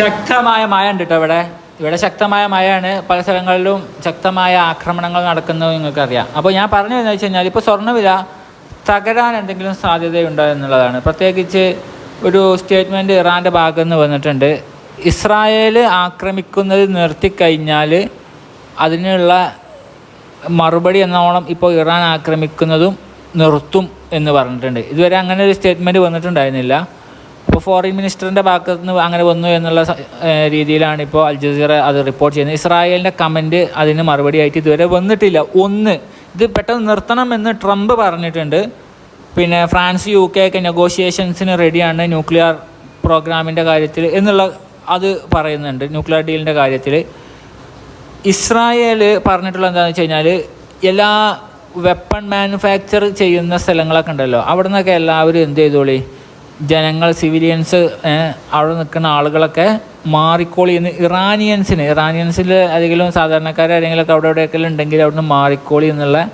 ശക്തമായ മഴ ഉണ്ട് കേട്ടോ ഇവിടെ? ഇവിടെ ശക്തമായ മഴയാണ്. പല സ്ഥലങ്ങളിലും ശക്തമായ ആക്രമണങ്ങൾ നടക്കുന്നത് നിങ്ങൾക്കറിയാം. അപ്പോൾ ഞാൻ പറഞ്ഞു എന്ന് വെച്ച് കഴിഞ്ഞാൽ ഇപ്പോൾ സ്വർണവില തകരാൻ എന്തെങ്കിലും സാധ്യതയുണ്ടോ എന്നുള്ളതാണ്. പ്രത്യേകിച്ച് ഒരു സ്റ്റേറ്റ്മെന്റ് ഇറാന്റെ ഭാഗത്ത് നിന്ന് വന്നിട്ടുണ്ട്. ഇസ്രായേൽ ആക്രമിക്കുന്നത് നിർത്തിക്കഴിഞ്ഞാൽ അതിനുള്ള മറുപടി എന്നോണം ഇപ്പോൾ ഇറാൻ ആക്രമിക്കുന്നതും നിർത്തും എന്ന് പറഞ്ഞിട്ടുണ്ട്. ഇതുവരെ അങ്ങനെ ഒരു സ്റ്റേറ്റ്മെന്റ് വന്നിട്ടുണ്ടായിരുന്നില്ല. അപ്പോൾ ഫോറിൻ മിനിസ്റ്ററിന്റെ ഭാഗത്ത് നിന്ന് അങ്ങനെ വന്നു എന്നുള്ള രീതിയിലാണ് ഇപ്പോൾ അൽ ജസീറ അത് റിപ്പോർട്ട് ചെയ്യുന്നത്. ഇസ്രായേലിന്റെ കമന്റ് അതിന് മറുപടി ആയിട്ട് ഇതുവരെ വന്നിട്ടില്ല. ഒന്ന് ഇത് പെട്ടെന്ന് നിർത്തണമെന്ന് ട്രംപ് പറഞ്ഞിട്ടുണ്ട്. പിന്നെ ഫ്രാൻസ് യു കെ ഒക്കെ നെഗോഷിയേഷൻസിന് റെഡിയാണ് ന്യൂക്ലിയർ പ്രോഗ്രാമിന്റെ കാര്യത്തിൽ എന്നുള്ള അത് പറയുന്നുണ്ട് ന്യൂക്ലിയർ ഡീലിന്റെ കാര്യത്തിൽ. ഇസ്രായേൽ പറഞ്ഞിട്ടുള്ള എന്താണെന്ന് വെച്ച് കഴിഞ്ഞാൽ എല്ലാ വെപ്പൺ മാനുഫാക്ചർ ചെയ്യുന്ന സ്ഥലങ്ങളൊക്കെ ഉണ്ടല്ലോ. അവിടെ നിന്നൊക്കെ എല്ലാവരും എന്ത് ചെയ്തോളി? ജനങ്ങൾ സിവിലിയൻസ് അവിടെ നിൽക്കുന്ന ആളുകളൊക്കെ മാറിക്കോളി എന്ന് ഇറാനിയൻസിന്. ഇറാനിയൻസിൽ ഏതെങ്കിലും സാധാരണക്കാർ ആരെങ്കിലുമൊക്കെ അവിടെ എവിടെയൊക്കെ ഉണ്ടെങ്കിൽ അവിടുന്ന് മാറിക്കോളി എന്നുള്ള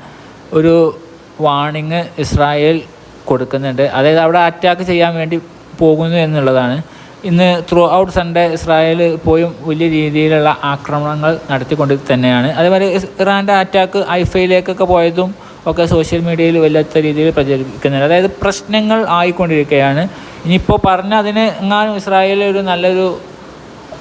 ഒരു വാണിങ് ഇസ്രായേൽ കൊടുക്കുന്നുണ്ട്. അതായത് അവിടെ അറ്റാക്ക് ചെയ്യാൻ വേണ്ടി പോകുന്നു എന്നുള്ളതാണ്. ഇന്ന് ത്രൂ ഔട്ട് സൺഡേ ഇസ്രായേൽ പോയും വലിയ രീതിയിലുള്ള ആക്രമണങ്ങൾ നടത്തിക്കൊണ്ട് തന്നെയാണ്. അതേപോലെ ഇറാന്റെ അറ്റാക്ക് ഐഫയിലേക്കൊക്കെ പോയതും ഒക്കെ സോഷ്യൽ മീഡിയയിൽ വല്ലാത്ത രീതിയിൽ പ്രചരിപ്പിക്കുന്നുണ്ട്. അതായത് പ്രശ്നങ്ങൾ ആയിക്കൊണ്ടിരിക്കുകയാണ്. ഇനിയിപ്പോൾ പറഞ്ഞ അതിന് എങ്ങാനും ഇസ്രായേൽ ഒരു നല്ലൊരു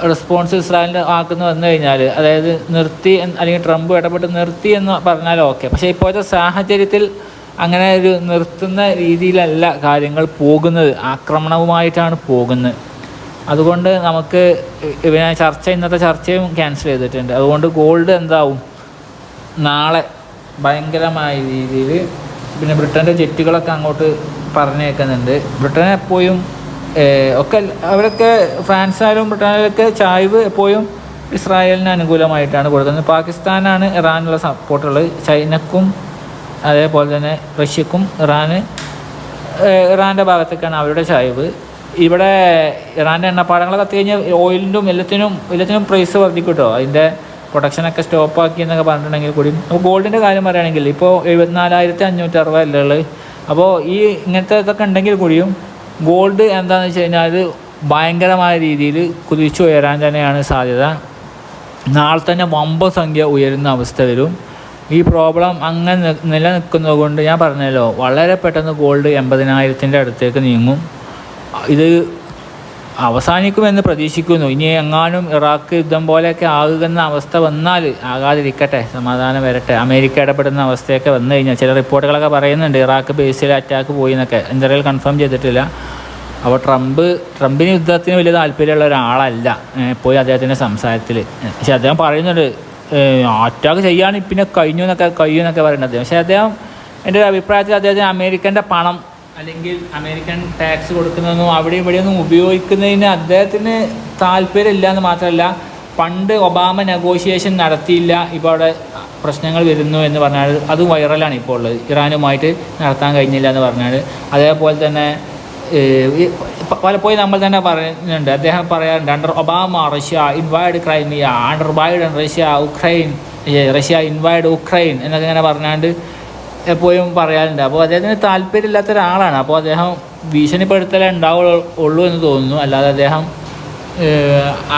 റെസ്പോൺസ് ഇസ്രായേലിന്റെ ആക്കുന്നു വന്നു കഴിഞ്ഞാൽ അതായത് നിർത്തി അല്ലെങ്കിൽ ട്രംപ് ഇടപെട്ട് നിർത്തി എന്ന് പറഞ്ഞാൽ ഓക്കെ. പക്ഷേ ഇപ്പോഴത്തെ സാഹചര്യത്തിൽ അങ്ങനെ ഒരു നിർത്തുന്ന രീതിയിലല്ല കാര്യങ്ങൾ പോകുന്നത്. ആക്രമണവുമായിട്ടാണ് പോകുന്നത്. അതുകൊണ്ട് നമുക്ക് ഇവ ചർച്ച ഇന്നത്തെ ചർച്ചയും ക്യാൻസൽ ചെയ്തിട്ടുണ്ട്. അതുകൊണ്ട് ഗോൾഡ് എന്താവും? നാളെ ഭയങ്കരമായ രീതിയിൽ പിന്നെ ബ്രിട്ടന്റെ ജെറ്റുകളൊക്കെ അങ്ങോട്ട് പറഞ്ഞേക്കുന്നുണ്ട്. ബ്രിട്ടൻ എപ്പോഴും ഒക്കെ അവരൊക്കെ ഫ്രാൻസായാലും ബ്രിട്ടനിലൊക്കെ ചായ്വ് എപ്പോഴും ഇസ്രായേലിന് അനുകൂലമായിട്ടാണ് കൊടുക്കുന്നത്. പാകിസ്ഥാനാണ് ഇറാനുള്ള സപ്പോർട്ടുള്ളത്. ചൈനക്കും അതേപോലെ തന്നെ റഷ്യക്കും ഇറാന് ഇറാന്റെ ഭാഗത്തേക്കാണ് അവരുടെ ചായ്വ്. ഇവിടെ ഇറാന്റെ എണ്ണപ്പാടങ്ങൾ കത്തിക്കഴിഞ്ഞാൽ ഓയിലിനും എല്ലാത്തിനും എല്ലാത്തിനും പ്രൈസ് വർദ്ധിക്കും കേട്ടോ. അതിന്റെ പ്രൊഡക്ഷനൊക്കെ സ്റ്റോപ്പ് ആക്കി എന്നൊക്കെ പറഞ്ഞിട്ടുണ്ടെങ്കിൽ കൂടി. അപ്പോൾ ഗോൾഡിന്റെ കാര്യം പറയുകയാണെങ്കിൽ ഇപ്പോൾ എഴുപത്തിനാലായിരത്തി അഞ്ഞൂറ്റി അറുപതല്ലേ ഉള്ളത് അപ്പോൾ ഈ ഇങ്ങനത്തെ ഇതൊക്കെ ഉണ്ടെങ്കിൽ കൂടിയും ഗോൾഡ് എന്താണെന്ന് വെച്ച് കഴിഞ്ഞാൽ അത് ഭയങ്കരമായ രീതിയിൽ കുതിച്ചു ഉയരാൻ തന്നെയാണ് സാധ്യത. നാളെ തന്നെ വമ്പ സംഖ്യ ഉയരുന്ന അവസ്ഥ വരും. ഈ പ്രോബ്ലം അങ്ങനെ നിലനിൽക്കുന്നത് കൊണ്ട് ഞാൻ പറഞ്ഞല്ലോ വളരെ പെട്ടെന്ന് ഗോൾഡ് എൺപതിനായിരത്തിന്റെ അടുത്തേക്ക് നീങ്ങും. ഇത് അവസാനിക്കുമെന്ന് പ്രതീക്ഷിക്കുന്നു. ഇനി എങ്ങാനും ഇറാഖ് യുദ്ധം പോലെയൊക്കെ ആകുന്ന അവസ്ഥ വന്നാൽ ആകാതിരിക്കട്ടെ. സമാധാനം വരട്ടെ. അമേരിക്ക ഇടപെടുന്ന അവസ്ഥയൊക്കെ വന്നു കഴിഞ്ഞാൽ ചില റിപ്പോർട്ടുകളൊക്കെ പറയുന്നുണ്ട്. ഇറാഖ് ബേസിൽ അറ്റാക്ക് പോയി എന്നൊക്കെ എന്തായാലും കൺഫേം ചെയ്തിട്ടില്ല. അപ്പോൾ ട്രംപ് ട്രംപിന് യുദ്ധത്തിന് വലിയ താല്പര്യമുള്ള ഒരാളല്ല. പോയി അദ്ദേഹത്തിന്റെ സംസാരത്തിൽ. പക്ഷെ അദ്ദേഹം പറയുന്നുണ്ട് അറ്റാക്ക് ചെയ്യാൻ പിന്നെ കഴിഞ്ഞു എന്നൊക്കെ കഴിയും എന്നൊക്കെ പറയുന്നത് പക്ഷേ അദ്ദേഹം എന്റെ ഒരു അഭിപ്രായത്തിൽ അദ്ദേഹത്തിന് അമേരിക്കന്റെ പണം അല്ലെങ്കിൽ അമേരിക്കൻ ടാക്സ് കൊടുക്കുന്നതൊന്നും അവിടെ ഇവിടെയൊന്നും ഉപയോഗിക്കുന്നതിന് അദ്ദേഹത്തിന് താല്പര്യമില്ല എന്ന് മാത്രമല്ല പണ്ട് ഒബാമ നെഗോഷിയേഷൻ നടത്തിയില്ല ഇപ്പോൾ അവിടെ പ്രശ്നങ്ങൾ വരുന്നു എന്ന് പറഞ്ഞാൽ അത് വൈറലാണ് ഇപ്പോൾ ഉള്ളത്. ഇറാനുമായിട്ട് നടത്താൻ കഴിഞ്ഞില്ല എന്ന് പറഞ്ഞാൽ അതേപോലെ തന്നെ പലപ്പോഴും നമ്മൾ തന്നെ പറയുന്നുണ്ട് അദ്ദേഹം പറയാറുണ്ട് under Obama Russia invade Crimea under Biden Russia Ukraine Russia invade Ukraine എന്നൊക്കെ ഇങ്ങനെ പറഞ്ഞാണ്ട് എപ്പോഴും പറയാറുണ്ട്. അപ്പോൾ അദ്ദേഹത്തിന് താല്പര്യമില്ലാത്ത ഒരാളാണ്. അപ്പോൾ അദ്ദേഹം ഭീഷണിപ്പെടുത്തലേ ഉണ്ടാവുള്ളൂ എന്ന് തോന്നുന്നു. അല്ലാതെ അദ്ദേഹം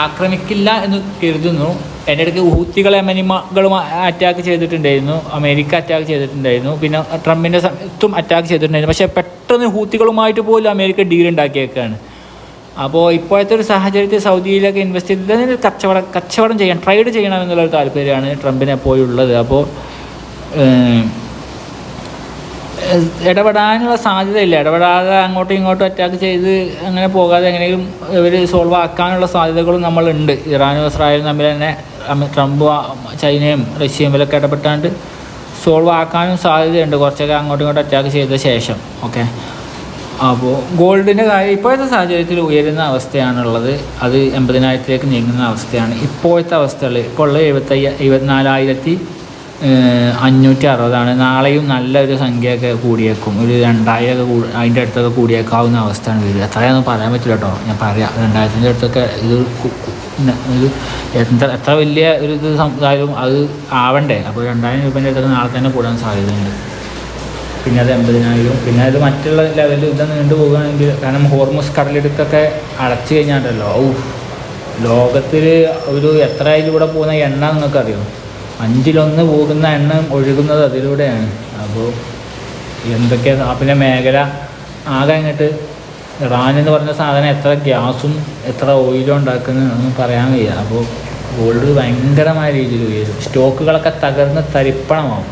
ആക്രമിക്കില്ല എന്ന് കരുതുന്നു. എന്റെ ഇടയ്ക്ക് ഹൂത്തികളെ മനിമകളും അറ്റാക്ക് ചെയ്തിട്ടുണ്ടായിരുന്നു. അമേരിക്ക അറ്റാക്ക് ചെയ്തിട്ടുണ്ടായിരുന്നു. പിന്നെ ട്രംപിന്റെ സമയത്തും അറ്റാക്ക് ചെയ്തിട്ടുണ്ടായിരുന്നു. പക്ഷേ പെട്ടെന്ന് ഹൂത്തികളുമായിട്ട് പോലും അമേരിക്ക ഡീൽ ഉണ്ടാക്കിയേക്കാണ്. അപ്പോൾ ഇപ്പോഴത്തെ ഒരു സാഹചര്യത്തിൽ സൗദിയിലൊക്കെ ഇൻവെസ്റ്റ് ചെയ്തിട്ട് കച്ചവടം കച്ചവടം ചെയ്യാൻ ട്രേഡ് ചെയ്യണം എന്നുള്ളൊരു താല്പര്യമാണ് ട്രംപിനെ പോയുള്ളത് അപ്പോൾ ഇടപെടാനുള്ള സാധ്യതയില്ല. ഇടപെടാതെ അങ്ങോട്ടും ഇങ്ങോട്ടും അറ്റാക്ക് ചെയ്ത് അങ്ങനെ പോകാതെ എങ്ങനെയും ഇവർ സോൾവ് ആക്കാനുള്ള സാധ്യതകളും നമ്മളുണ്ട്. ഇറാനും ഇസ്രായേലും തമ്മിൽ തന്നെ ട്രംപ് ചൈനയും റഷ്യയും ഇവരൊക്കെ ഇടപെട്ടാണ്ട് സോൾവ് ആക്കാനും സാധ്യതയുണ്ട്. കുറച്ചൊക്കെ അങ്ങോട്ടും ഇങ്ങോട്ടും അറ്റാക്ക് ചെയ്ത ശേഷം. ഓക്കെ അപ്പോൾ ഗോൾഡിന്റെ കാര്യം ഇപ്പോഴത്തെ സാഹചര്യത്തിൽ ഉയരുന്ന അവസ്ഥയാണുള്ളത്. അത് എൺപതിനായിരത്തിലേക്ക് നീങ്ങുന്ന അവസ്ഥയാണ്. ഇപ്പോഴത്തെ അവസ്ഥകൾ ഇപ്പോൾ ഉള്ളത് എഴുപത്തയ്യ എഴുപത്തിനാലായിരത്തി അഞ്ഞൂറ്റി അറുപതാണ് നാളെയും നല്ലൊരു സംഖ്യയൊക്കെ കൂടിയേക്കും. ഒരു രണ്ടായിരമൊക്കെ കൂടി അതിന്റെ അടുത്തൊക്കെ കൂടിയേക്കാവുന്ന അവസ്ഥയാണ് വരിക എത്രയാണെന്ന് പറയാൻ പറ്റില്ല കേട്ടോ. ഞാൻ പറയാം. രണ്ടായിരത്തിന്റെ അടുത്തൊക്കെ ഇത് ഇത് എത്ര എത്ര വലിയ ഒരു ഇത് സംസാരം അത് ആവണ്ടേ? അപ്പോൾ രണ്ടായിരം രൂപേന്റെ അടുത്തൊക്കെ നാളെ തന്നെ കൂടാൻ സാധ്യതയുണ്ട്. പിന്നെ അത് എൺപതിനായിരം. പിന്നെ അത് മറ്റുള്ള ലെവലിൽ ഇത് നീണ്ടു പോകുകയാണെങ്കിൽ കാരണം ഹോർമോസ് കടലെടുത്തൊക്കെ അടച്ചു കഴിഞ്ഞാണ്ടല്ലോ. ഔ ലോകത്തിൽ ഒരു എത്ര അതിലൂടെ പോകുന്ന എണ്ണ നിങ്ങൾക്കറിയോ? അഞ്ചിലൊന്ന് പോകുന്ന എണ്ണം ഒഴുകുന്നത് അതിലൂടെയാണ്. അപ്പോൾ എന്തൊക്കെ പിന്നെ മേഖല ആകെ അങ്ങോട്ട് ഇറാൻ എന്ന് പറഞ്ഞ സാധനം എത്ര ഗ്യാസും എത്ര ഓയിലും ഉണ്ടാക്കുന്നതെന്നൊന്നും പറയാൻ വയ്യ. അപ്പോൾ ഗോൾഡ് ഭയങ്കരമായ രീതിയിൽ ഉയരും. സ്റ്റോക്കുകളൊക്കെ തകർന്ന് തരിപ്പണമാവും.